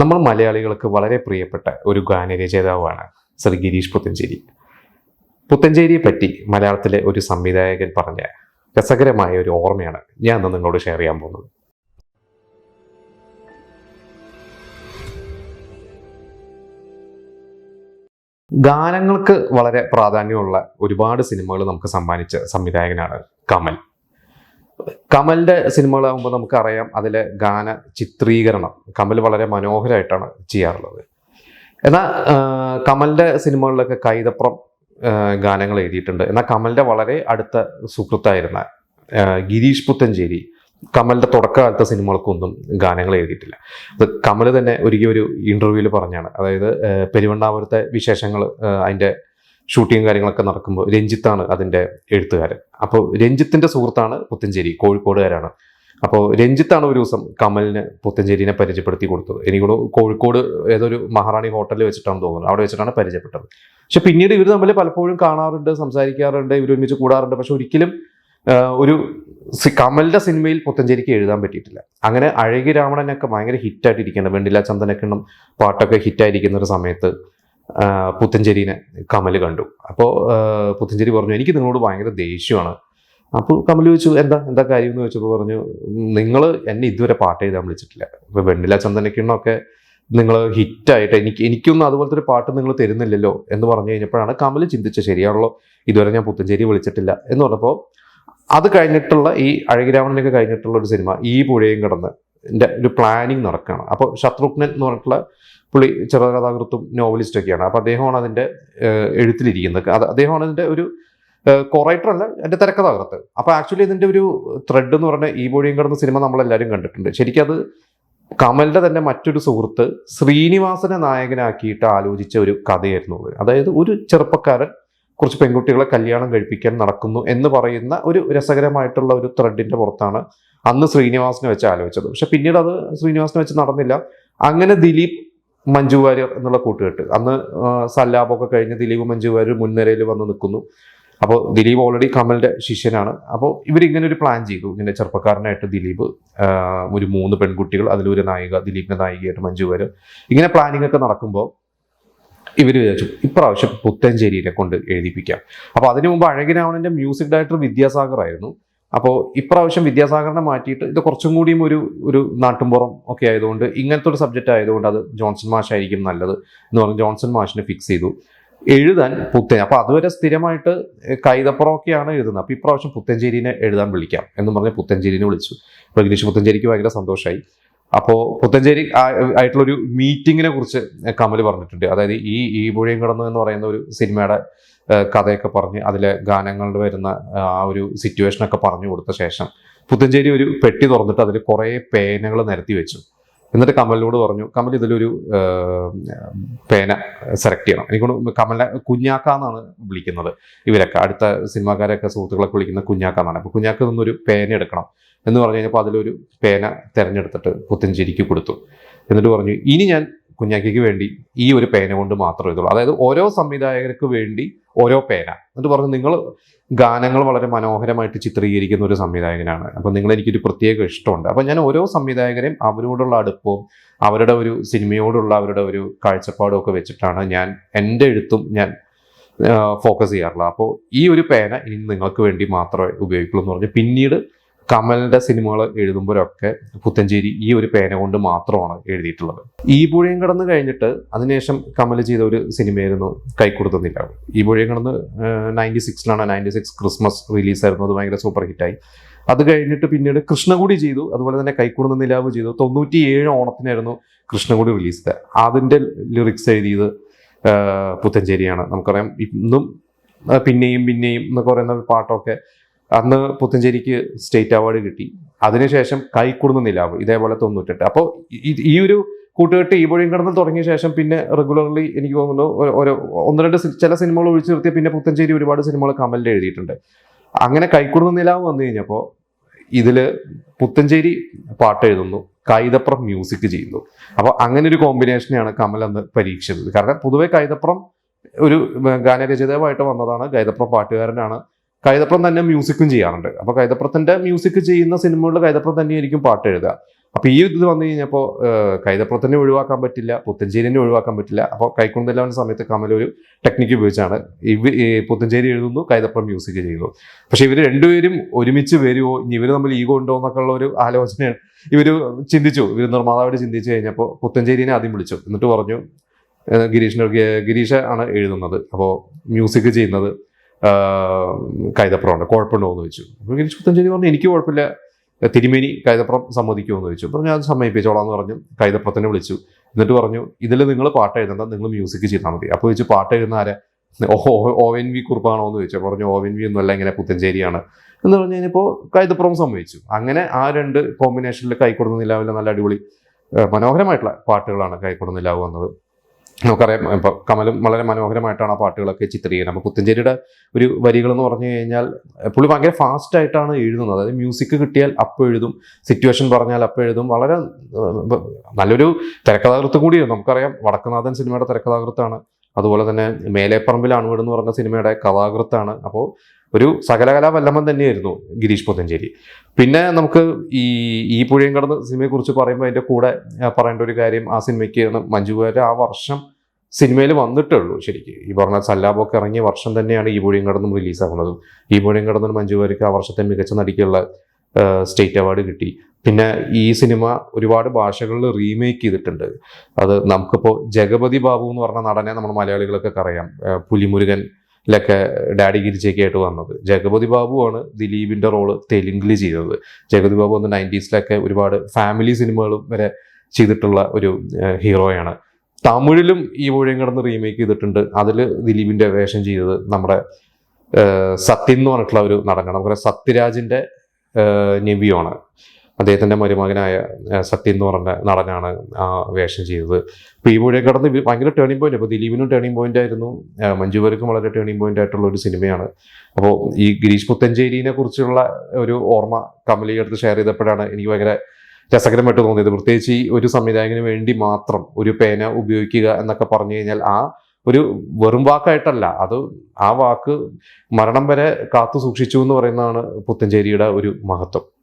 നമ്മൾ മലയാളികൾക്ക് വളരെ പ്രിയപ്പെട്ട ഒരു ഗാനരചയിതാവാണ് ശ്രീ ഗിരീഷ് പുത്തഞ്ചേരി പുത്തഞ്ചേരിയെ പറ്റി മലയാളത്തിലെ ഒരു സംവിധായകൻ പറഞ്ഞ രസകരമായ ഒരു ഓർമ്മയാണ് ഞാൻ ഇന്ന് നിങ്ങളോട് ഷെയർ ചെയ്യാൻ പോകുന്നത്. ഗാനങ്ങൾക്ക് വളരെ പ്രാധാന്യമുള്ള ഒരുപാട് സിനിമകൾ നമുക്ക് സമ്മാനിച്ച സംവിധായകനാണ് കമൽ. കമലിന്റെ സിനിമകളാകുമ്പോൾ നമുക്കറിയാം അതിലെ ഗാന ചിത്രീകരണം. കമൽ വളരെ മനോഹരമായിട്ടാണ് ചെയ്യാറുള്ളത്. എന്നാൽ കമലിന്റെ സിനിമകളിലൊക്കെ കൈതപ്രം ഗാനങ്ങൾ എഴുതിയിട്ടുണ്ട്. എന്നാൽ കമലിന്റെ വളരെ അടുത്ത സുഹൃത്തായിരുന്ന ഗിരീഷ് പുത്തഞ്ചേരി കമലിന്റെ തുടക്കകാലത്തെ സിനിമകൾക്കൊന്നും ഗാനങ്ങൾ എഴുതിയിട്ടില്ല. അത് കമൽ തന്നെ ഒരിക്കൽ ഒരു ഇന്റർവ്യൂവിൽ പറഞ്ഞാണ്. അതായത് പെരുവണ്ണാപുരത്തെ വിശേഷങ്ങൾ അതിന്റെ ഷൂട്ടിങ് കാര്യങ്ങളൊക്കെ നടക്കുമ്പോൾ രഞ്ജിത്താണ് അതിന്റെ എഴുത്തുകാരൻ. അപ്പോൾ രഞ്ജിത്തിന്റെ സുഹൃത്താണ് പുത്തഞ്ചേരി കോഴിക്കോടുകാരാണ്. അപ്പോൾ രഞ്ജിത്താണ് ഒരു ദിവസം കമലിന് പുത്തഞ്ചേരിനെ പരിചയപ്പെടുത്തി കൊടുത്തത്. എനിക്കോട് കോഴിക്കോട് ഏതൊരു മഹാറാണി ഹോട്ടലിൽ വെച്ചിട്ടാണ് തോന്നുന്നത് അവിടെ വെച്ചിട്ടാണ് പരിചയപ്പെട്ടത്. പക്ഷെ പിന്നീട് ഇവർ തമ്മിൽ പലപ്പോഴും കാണാറുണ്ട് സംസാരിക്കാറുണ്ട് ഇവർ കൂടാറുണ്ട്. പക്ഷെ ഒരിക്കലും ഒരു കമലിന്റെ സിനിമയിൽ പുത്തഞ്ചേരിക്ക് എഴുതാൻ പറ്റിയിട്ടില്ല. അങ്ങനെ അഴകി രാവണനൊക്കെ ഭയങ്കര ഹിറ്റായിട്ടിരിക്കുന്നുണ്ട് വെണ്ടില ചന്ദനക്കിണ്ണം പാട്ടൊക്കെ ഹിറ്റായിരിക്കുന്ന ഒരു സമയത്ത് പുത്തഞ്ചേരിനെ കമൽ കണ്ടു. അപ്പോൾ പുത്തഞ്ചേരി പറഞ്ഞു എനിക്ക് നിങ്ങളോട് ഭയങ്കര ദേഷ്യമാണ്. അപ്പോൾ കമൽ ചോദിച്ചു എന്താ എന്താ കാര്യം? എന്ന് ചോദിച്ചപ്പോൾ പറഞ്ഞു നിങ്ങൾ എന്നെ ഇതുവരെ പാട്ട് എഴുതാൻ വിളിച്ചിട്ടില്ല. ഇപ്പോൾ വെണ്ണില ചന്ദനക്കിണ്ണൊക്കെ നിങ്ങൾ ഹിറ്റായിട്ട് എനിക്ക് എനിക്കൊന്നും അതുപോലത്തെ ഒരു പാട്ട് നിങ്ങൾ തരുന്നില്ലല്ലോ എന്ന് പറഞ്ഞു കഴിഞ്ഞപ്പോഴാണ് കമൽ ചിന്തിച്ചത് ശരിയാണല്ലോ ഇതുവരെ ഞാൻ പുത്തഞ്ചേരി വിളിച്ചിട്ടില്ല. എന്ന് പറഞ്ഞപ്പോൾ അത് കഴിഞ്ഞിട്ടുള്ള ഈ അഴകിരാമണിലൊക്കെ കഴിഞ്ഞിട്ടുള്ള ഒരു സിനിമ ഈ പുഴയും കടന്ന് ഒരു പ്ലാനിങ് നടക്കുകയാണ് അപ്പോൾ ശത്രുഘ്നൻ എന്ന് പറഞ്ഞിട്ടുള്ള പുള്ളി ചെറുകഥാകൃത്തും നോവലിസ്റ്റ് ഒക്കെയാണ്. അപ്പോൾ അദ്ദേഹമാണ് അതിന്റെ എഴുത്തിലിരിക്കുന്നത്. അദ്ദേഹമാണ് അതിന്റെ ഒരു കൊറൈറ്റർ അല്ല എന്റെ തിരക്കഥാകൃത്ത്. അപ്പോൾ ആക്ച്വലി ഇതിന്റെ ഒരു ത്രെഡ് എന്ന് പറഞ്ഞ ഈ ബോഴിയും കിടന്ന സിനിമ നമ്മളെല്ലാവരും കണ്ടിട്ടുണ്ട്. ശരിക്കും അത് കമലിന്റെ തന്നെ മറ്റൊരു സുഹൃത്ത് ശ്രീനിവാസനെ നായകനാക്കിയിട്ട് ആലോചിച്ച ഒരു കഥയായിരുന്നു അതായത് ഒരു ചെറുപ്പക്കാരൻ കുറച്ച് പെൺകുട്ടികളെ കല്യാണം കഴിപ്പിക്കാൻ നടക്കുന്നു എന്ന് പറയുന്ന ഒരു രസകരമായിട്ടുള്ള ഒരു ത്രെഡിന്റെ പുറത്താണ് അന്ന് ശ്രീനിവാസിനെ വെച്ച് ആലോചിച്ചത്. പക്ഷെ പിന്നീട് അത് ശ്രീനിവാസിനെ വെച്ച് നടന്നില്ല. അങ്ങനെ ദിലീപ് മഞ്ജു വാര്യർ എന്നുള്ള കൂട്ടുകെട്ട്. അന്ന് സല്ലാബൊക്കെ കഴിഞ്ഞ് ദിലീപ് മഞ്ജു വാര്യർ മുൻനിരയിൽ വന്ന് നിൽക്കുന്നു. അപ്പോൾ ദിലീപ് ഓൾറെഡി കമലിന്റെ ശിഷ്യനാണ്. അപ്പോൾ ഇവരിങ്ങനെ ഒരു പ്ലാൻ ചെയ്തു. ഇങ്ങനെ ചെറുപ്പക്കാരനായിട്ട് ദിലീപ് ഒരു മൂന്ന് പെൺകുട്ടികൾ അതിലൊരു നായിക ദിലീപിന്റെ നായികയായിട്ട് മഞ്ജു വാര്യർ. ഇങ്ങനെ പ്ലാനിങ്ങൊക്കെ നടക്കുമ്പോൾ ഇവർ വിചാരിച്ചു ഇപ്രാവശ്യം പുത്തഞ്ചേരിയിലെ കൊണ്ട് എഴുതിപ്പിക്കാം. അപ്പോൾ അതിനു മുമ്പ് അഴകിരാവണന്റെ മ്യൂസിക് ഡയറക്ടർ വിദ്യാസാഗർ ആയിരുന്നു. അപ്പോൾ ഇപ്രാവശ്യം വിദ്യാസാഗറിനെ മാറ്റിയിട്ട് ഇത് കുറച്ചും കൂടിയും ഒരു ഒരു നാട്ടുംപുറം ഒക്കെ ആയതുകൊണ്ട് ഇങ്ങനത്തെ ഒരു സബ്ജക്റ്റ് ആയതുകൊണ്ട് അത് ജോൺസൺ മാഷായിരിക്കും നല്ലത് എന്ന് പറഞ്ഞ് ജോൺസൺ മാഷിനെ ഫിക്സ് ചെയ്തു. എഴുതാൻ പുത്തൻ അപ്പോൾ അതുവരെ സ്ഥിരമായിട്ട് കൈതപ്പുറമൊക്കെയാണ് എഴുതുന്നത്. അപ്പോൾ ഇപ്രാവശ്യം പുത്തഞ്ചേരിനെ എഴുതാൻ വിളിക്കാം എന്ന് പറഞ്ഞ് പുത്തഞ്ചേരിനെ വിളിച്ചു. അപ്പൊ ഗിരീഷ് പുത്തഞ്ചേരിക്ക് ഭയങ്കര സന്തോഷമായി അപ്പോൾ പുത്തഞ്ചേരി ആയിട്ടുള്ള ആയിട്ടുള്ളൊരു മീറ്റിങ്ങിനെ കുറിച്ച് കമൽ പറഞ്ഞിട്ടുണ്ട്. അതായത് ഈ ഈ പുഴയും കടന്നു എന്ന് പറയുന്ന ഒരു സിനിമയുടെ കഥയൊക്കെ പറഞ്ഞ് അതിലെ ഗാനങ്ങളുടെ വരുന്ന ആ ഒരു സിറ്റുവേഷനൊക്കെ പറഞ്ഞു കൊടുത്ത ശേഷം പുത്തഞ്ചേരി ഒരു പെട്ടി തുറന്നിട്ട് അതിൽ കുറേ പേനകൾ നിരത്തി വെച്ചു. എന്നിട്ട് കമലിനോട് പറഞ്ഞു കമൽ ഇതിലൊരു പേന സെലക്ട് ചെയ്യണം. എനിക്ക് കമലിനെ കുഞ്ഞാക്ക എന്നാണ് വിളിക്കുന്നത്. ഇവരൊക്കെ അടുത്ത സിനിമാക്കാരൊക്കെ സുഹൃത്തുക്കളൊക്കെ വിളിക്കുന്ന കുഞ്ഞാക്ക എന്നാണ്. അപ്പോൾ കുഞ്ഞാക്ക നിന്നൊരു പേന എടുക്കണം. എന്ന് പറഞ്ഞു കഴിഞ്ഞപ്പോൾ അതിലൊരു പേന തിരഞ്ഞെടുത്തിട്ട് പുത്തഞ്ചേരിക്ക് കൊടുത്തു. എന്നിട്ട് പറഞ്ഞു ഇനി ഞാൻ കുഞ്ഞാക്കിക്ക് വേണ്ടി ഈ ഒരു പേന കൊണ്ട് മാത്രമേ എഴുതുള്ളൂ. അതായത് ഓരോ സംവിധായകർക്ക് വേണ്ടി ഓരോ പേന. എന്നിട്ട് പറഞ്ഞു നിങ്ങൾ ഗാനങ്ങൾ വളരെ മനോഹരമായിട്ട് ചിത്രീകരിക്കുന്ന ഒരു സംവിധായകനാണ്. അപ്പം നിങ്ങൾ എനിക്കൊരു പ്രത്യേക ഇഷ്ടമുണ്ട്. അപ്പം ഞാൻ ഓരോ സംവിധായകരെയും അവരോടുള്ള അടുപ്പവും അവരുടെ ഒരു സിനിമയോടുള്ള അവരുടെ ഒരു കാഴ്ചപ്പാടും ഒക്കെ വെച്ചിട്ടാണ് ഞാൻ എന്റെ എഴുത്തും ഞാൻ ഫോക്കസ് ചെയ്യാറുള്ളത്. അപ്പോൾ ഈ ഒരു പേന ഇനി നിങ്ങൾക്ക് വേണ്ടി മാത്രമേ ഉപയോഗിക്കുള്ളൂ എന്ന് പറഞ്ഞ്. പിന്നീട് കമലിന്റെ സിനിമകൾ എഴുതുമ്പോഴൊക്കെ പുത്തഞ്ചേരി ഈ ഒരു പേന കൊണ്ട് മാത്രമാണ് എഴുതിയിട്ടുള്ളത്. ഈ പുഴയും കടന്ന് കഴിഞ്ഞിട്ട് അതിനുശേഷം കമൽ ചെയ്ത ഒരു സിനിമയായിരുന്നു കൈക്കൊടുത്തുന്നില്ല ഈ പുഴയും കടന്ന് നയന്റി സിക്സിലാണ് നയന്റി സിക്സ് ക്രിസ്മസ് റിലീസായിരുന്നു. അത് ഭയങ്കര സൂപ്പർ ഹിറ്റായി. അത് കഴിഞ്ഞിട്ട് പിന്നീട് കൃഷ്ണകുടി ചെയ്തു. അതുപോലെ തന്നെ കൈക്കൂടുന്ന നിലാവ് ചെയ്തു. തൊണ്ണൂറ്റി ഏഴ് ഓണത്തിനായിരുന്നു കൃഷ്ണകുടി റിലീസ് അതിന്റെ ലിറിക്സ് എഴുതിയത് പുത്തഞ്ചേരിയാണ് നമുക്കറിയാം. ഇന്നും പിന്നെയും പിന്നെയും എന്നൊക്കെ പറയുന്ന പാട്ടൊക്കെ അന്ന് പുത്തഞ്ചേരിക്ക് സ്റ്റേറ്റ് അവാർഡ് കിട്ടി. അതിനുശേഷം കൈക്കുടുന്ന നിലാവ് ഇതേപോലെ തൊണ്ണൂറ്റെട്ട്. അപ്പോൾ ഈ- ഒരു കൂട്ടുകെട്ട് ഈ വഴിയും കടന്ന് തുടങ്ങിയ ശേഷം പിന്നെ റെഗുലർലി എനിക്ക് തോന്നുന്നു ഓരോ ഒന്ന് രണ്ട് ചില സിനിമകൾ ഒഴിച്ചു നിർത്തിയ പിന്നെ പുത്തഞ്ചേരി ഒരുപാട് സിനിമകൾ കമലിൽ എഴുതിയിട്ടുണ്ട്. അങ്ങനെ കൈക്കുടുന്ന നിലാവ് വന്നു കഴിഞ്ഞപ്പോൾ ഇതിൽ പുത്തഞ്ചേരി പാട്ട് എഴുതുന്നു കൈതപ്രം മ്യൂസിക് ചെയ്യുന്നു. അപ്പോൾ അങ്ങനെ ഒരു കോമ്പിനേഷനെയാണ് കമൽ അന്ന് പരീക്ഷിച്ചത്. കാരണം പൊതുവെ കൈതപ്രം ഒരു ഗാനരചിതാവായിട്ട് വന്നതാണ് കൈതപ്രം പാട്ടുകാരനാണ്. കൈതപ്രം തന്നെ മ്യൂസിക്കും ചെയ്യാറുണ്ട്. അപ്പൊ കൈതപ്രത്തിന്റെ മ്യൂസിക് ചെയ്യുന്ന സിനിമകളിൽ കൈതപ്രം തന്നെയായിരിക്കും പാട്ട് എഴുതുക. അപ്പൊ ഈ ഇത് വന്നു കഴിഞ്ഞപ്പോ കൈതപ്പുറത്തിനെ ഒഴിവാക്കാൻ പറ്റില്ല പുത്തഞ്ചേരിനെ ഒഴിവാക്കാൻ പറ്റില്ല. അപ്പോൾ കൈക്കൊണ്ടെല്ലാവരുടെ സമയത്ത് കമൽ ഒരു ടെക്നിക്ക് ഉപയോഗിച്ചാണ് ഇവ പുത്തഞ്ചേരി എഴുതുന്നു കൈതപ്പുറം മ്യൂസിക് ചെയ്യുന്നു. പക്ഷെ ഇവർ രണ്ടുപേരും ഒരുമിച്ച് വരുമോ ഇനി ഇവർ തമ്മിൽ ഈഗോ ഉണ്ടോ എന്നൊക്കെ ഉള്ള ഒരു ആലോചനയാണ് ഇവർ ചിന്തിച്ചു. ഇവർ നിർമ്മാതാവായിട്ട് ചിന്തിച്ചു കഴിഞ്ഞപ്പോൾ പുത്തഞ്ചേരിനെ ആദ്യം വിളിച്ചു. എന്നിട്ട് പറഞ്ഞു ഗിരീഷിന് ഗിരീഷ് ആണ് എഴുതുന്നത്. അപ്പോൾ മ്യൂസിക് ചെയ്യുന്നത്. കൈതപ്പുറമുണ്ട് കുഴപ്പമുണ്ടോ എന്ന് ചോദിച്ചു അപ്പോൾ ഗിരീഷ് പുത്തഞ്ചേരി പറഞ്ഞു എനിക്ക് കുഴപ്പമില്ല തിരുമേനി കൈതപ്പുറം സമ്മതിക്കുമോ എന്ന് ചോദിച്ചു അപ്പോൾ ഞാൻ സമ്മതിപ്പിച്ചോളാം എന്ന് പറഞ്ഞു കൈതപ്പുറത്തിനെ വിളിച്ചു എന്നിട്ട് പറഞ്ഞു ഇതിൽ നിങ്ങൾ പാട്ട് എഴുതണ്ട നിങ്ങൾ മ്യൂസിക് ചെയ്താൽ മതി അപ്പോൾ ചോദിച്ചു പാട്ട് എഴുതുന്ന ആരെ ഓ എൻ വി കുറുപ്പാണോ എന്ന് ചോദിച്ചു പറഞ്ഞു ഓ എൻ വി ഒന്നുമല്ല ഇങ്ങനെ പുത്തഞ്ചേരിയാണ് എന്ന് പറഞ്ഞു കഴിഞ്ഞപ്പോൾ കൈതപ്പുറം സമ്മതിച്ചു അങ്ങനെ ആ രണ്ട് കോമ്പിനേഷനിൽ കൈക്കൊടുന്ന നിലാവിലെ നല്ല അടിപൊളി മനോഹരമായിട്ടുള്ള പാട്ടുകളാണ് കൈക്കൊടുന്ന നിലാവ് വന്നത് നമുക്കറിയാം ഇപ്പം കമലും വളരെ മനോഹരമായിട്ടാണ് ആ പാട്ടുകളൊക്കെ ചിത്രീകരിക്കുന്നത്. അപ്പോൾ പുത്തഞ്ചേരിയുടെ ഒരു വരികൾ എന്ന് പറഞ്ഞു കഴിഞ്ഞാൽ പുള്ളി ഭയങ്കര ഫാസ്റ്റ് ആയിട്ടാണ് എഴുതുന്നത്. അതായത് മ്യൂസിക് കിട്ടിയാൽ അപ്പോൾ എഴുതും സിറ്റുവേഷൻ പറഞ്ഞാൽ അപ്പോൾ എഴുതും. വളരെ നല്ലൊരു തിരക്കഥാകൃത്ത് കൂടിയാണ്. നമുക്കറിയാം വടക്കുനാഥൻ സിനിമയുടെ തിരക്കഥാകൃത്താണ്. അതുപോലെ തന്നെ മേലേപ്പറമ്പിലാണ് വീട് എന്ന് പറഞ്ഞ സിനിമയുടെ കഥാകൃത്താണ്. അപ്പോൾ ഒരു സകലകലാ വല്ലമ്മൻ തന്നെയായിരുന്നു ഗിരീഷ് പുത്തഞ്ചേരി പിന്നെ നമുക്ക് ഈ ഈ പുഴയും കടന്ന് സിനിമയെക്കുറിച്ച് പറയുമ്പോൾ അതിന്റെ കൂടെ പറയേണ്ട ഒരു കാര്യം ആ സിനിമയ്ക്ക് മഞ്ജു വാര്യർ ആ വർഷം സിനിമയിൽ വന്നിട്ടേ ഉള്ളൂ ശരിക്ക്. ഈ പറഞ്ഞ സല്ലാബൊക്കെ ഇറങ്ങിയ വർഷം തന്നെയാണ് ഈ പുഴയും കടന്നും റിലീസാകുന്നത് ഈ പുഴയും കടന്നും മഞ്ജു വാര്യർക്ക് ആ വർഷത്തെ മികച്ച നടിക്കുള്ള സ്റ്റേറ്റ് അവാർഡ് കിട്ടി. പിന്നെ ഈ സിനിമ ഒരുപാട് ഭാഷകളിൽ റീമേക്ക് ചെയ്തിട്ടുണ്ട്. അത് നമുക്കിപ്പോൾ ജഗപതി ബാബു എന്ന് പറഞ്ഞ നടനെ നമ്മൾ മലയാളികൾക്കൊക്കെ അറിയാം. ആ, പുലിമുരുകനിലൊക്കെ ഡാഡി ഗിരിജയൊക്കെ ആയിട്ട് വന്നത്. ജഗപതി ബാബുവാണ് ആണ് ദിലീപിന്റെ റോൾ തെലുങ്കിൽ ചെയ്തത്. ജഗപതി ബാബു വന്ന് നയന്റീസിലൊക്കെ ഒരുപാട് ഫാമിലി സിനിമകളും വരെ ചെയ്തിട്ടുള്ള ഒരു ഹീറോയാണ് തമിഴിലും ഈ വഴിയും കിടന്ന് റീമേക്ക് ചെയ്തിട്ടുണ്ട്. അതിൽ ദിലീപിന്റെ വേഷം ചെയ്തത് നമ്മുടെ സത്യം സത്യൻ എന്ന് പറഞ്ഞിട്ടുള്ള ഒരു നടനാണ്. നമുക്കറിയാം സത്യരാജിന്റെ നെവിയാണ് അദ്ദേഹത്തിന്റെ മരുമകനായ സത്യം എന്ന് പറഞ്ഞ നടനാണ് ആ വേഷം ചെയ്തത്. അപ്പോൾ ഈ വഴിയെ കടന്ന് ഭയങ്കര ടേണിംഗ് പോയിന്റ് അപ്പോൾ ദിലീപിനും ടേണിംഗ് പോയിന്റ് ആയിരുന്നു. മഞ്ജു വാര്യർക്കും വളരെ ടേണിംഗ് പോയിന്റ് ആയിട്ടുള്ള ഒരു സിനിമയാണ്. അപ്പോൾ ഈ ഗിരീഷ് പുത്തഞ്ചേരിനെ കുറിച്ചുള്ള ഒരു ഓർമ്മ കമലിയെ അടുത്ത് ഷെയർ ചെയ്തപ്പോഴാണ് എനിക്ക് ഭയങ്കര രസകരമായിട്ട് തോന്നിയത്. പ്രത്യേകിച്ച് ഈ ഒരു സംവിധായകന് വേണ്ടി മാത്രം ഒരു പേന ഉപയോഗിക്കുക എന്നൊക്കെ പറഞ്ഞു കഴിഞ്ഞാൽ ആ ഒരു വെറും വാക്കായിട്ടല്ല. അത് ആ വാക്ക് മരണം വരെ കാത്തു സൂക്ഷിച്ചു എന്ന് പറയുന്നതാണ് പുത്തഞ്ചേരിയുടെ ഒരു മഹത്വം.